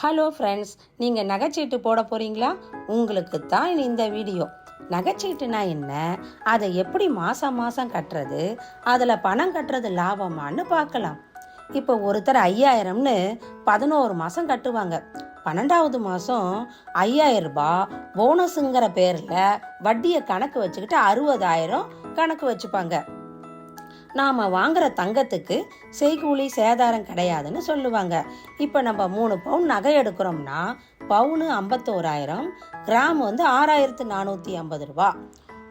Hello friends நீங்கள் நகைச்சீட்டு போட போகிறீங்களா உங்களுக்கு தான் இந்த வீடியோ. நகைச்சீட்டுனா என்ன? அதை எப்படி மாதம் மாதம் கட்டுறது? அதில் பணம் கட்டுறது லாபமான்னு பார்க்கலாம். இப்போ ஒருத்தர் ஐயாயிரம்னு பதினோரு மாதம் கட்டுவாங்க. பன்னெண்டாவது மாதம் ஐயாயிரம் ரூபாய் போனஸுங்கிற பேரில் வட்டியை கணக்கு வச்சுக்கிட்டு அறுபதாயிரம் கணக்கு வச்சுப்பாங்க. நாம் வாங்குற தங்கத்துக்கு செய்கூலி சேதாரம் கிடையாதுன்னு சொல்லுவாங்க. இப்போ நம்ம மூணு பவுன் நகை எடுக்கிறோம்னா பவுனு ஐம்பத்தோராயிரம் கிராம் வந்து ஆறாயிரத்து நானூற்றி ஐம்பது ரூபா.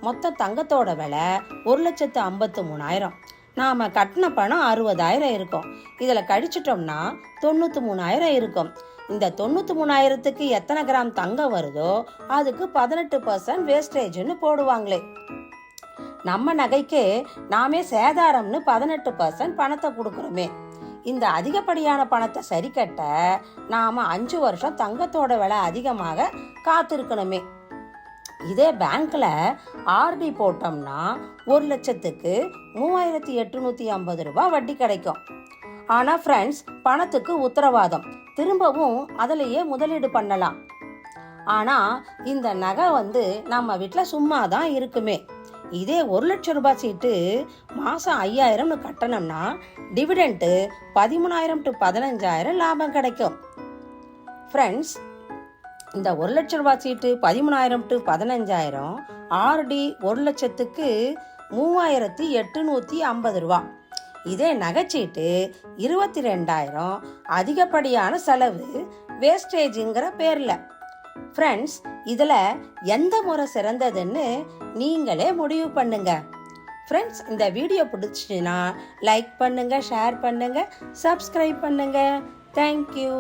மொத்த தங்கத்தோட விலை ஒரு லட்சத்து ஐம்பத்து மூணாயிரம். நாம் கட்டின பணம் அறுபதாயிரம் இருக்கும். இதில் கழிச்சிட்டோம்னா தொண்ணூற்றி மூணாயிரம் இருக்கும். இந்த தொண்ணூற்றி மூணாயிரத்துக்கு எத்தனை கிராம் தங்கம் வருதோ அதுக்கு பதினெட்டு பர்சன்ட் வேஸ்டேஜ்னு போடுவாங்களே. நம்ம நகைக்கு நாமே சேதாரம்னு பதினெட்டு பர்சன்ட் பணத்தை கொடுக்குறோமே. இந்த அதிகப்படியான பணத்தை சரி கட்ட நாம அஞ்சு வருஷம் தங்கத்தோட விலை அதிகமாக காத்திருக்கணுமே. இதே பேங்க்ல ஆர்டி போட்டோம்னா ஒரு லட்சத்துக்கு மூவாயிரத்தி எட்டுநூத்தி ஐம்பது ரூபாய் வட்டி கிடைக்கும். ஆனா ஃப்ரெண்ட்ஸ் பணத்துக்கு உத்தரவாதம். திரும்பவும் அதிலேயே முதலீடு பண்ணலாம். ஆனா இந்த நகை வந்து நம்ம வீட்டில் சும்மா தான் இருக்குமே. இதே ஒரு லட்சம் ரூபாய் சீட்டு மாதம் ஐயாயிரம்னு கட்டணம்னா டிவிடெண்ட்டு பதிமூணாயிரம் டு பதினஞ்சாயிரம் லாபம் கிடைக்கும். ஃப்ரெண்ட்ஸ் இந்த ஒரு லட்ச ரூபாய் சீட்டு பதிமூணாயிரம் டு பதினஞ்சாயிரம் ஆர்டி ஒரு லட்சத்துக்கு மூவாயிரத்தி எட்டுநூற்றி ஐம்பது ரூபா. இதே நகைச்சீட்டு இருபத்தி ரெண்டாயிரம் அதிகப்படியான செலவு வேஸ்டேஜுங்கிற பேரில். ஃப்ரெண்ட்ஸ் இதில் எந்த முறை சிறந்ததுன்னு நீங்களே முடிவு பண்ணுங்க. ஃப்ரெண்ட்ஸ் இந்த வீடியோ பிடிச்சிச்சுன்னா லைக் பண்ணுங்கள் ஷேர் பண்ணுங்கள் சப்ஸ்கிரைப் பண்ணுங்கள் தேங்க்யூ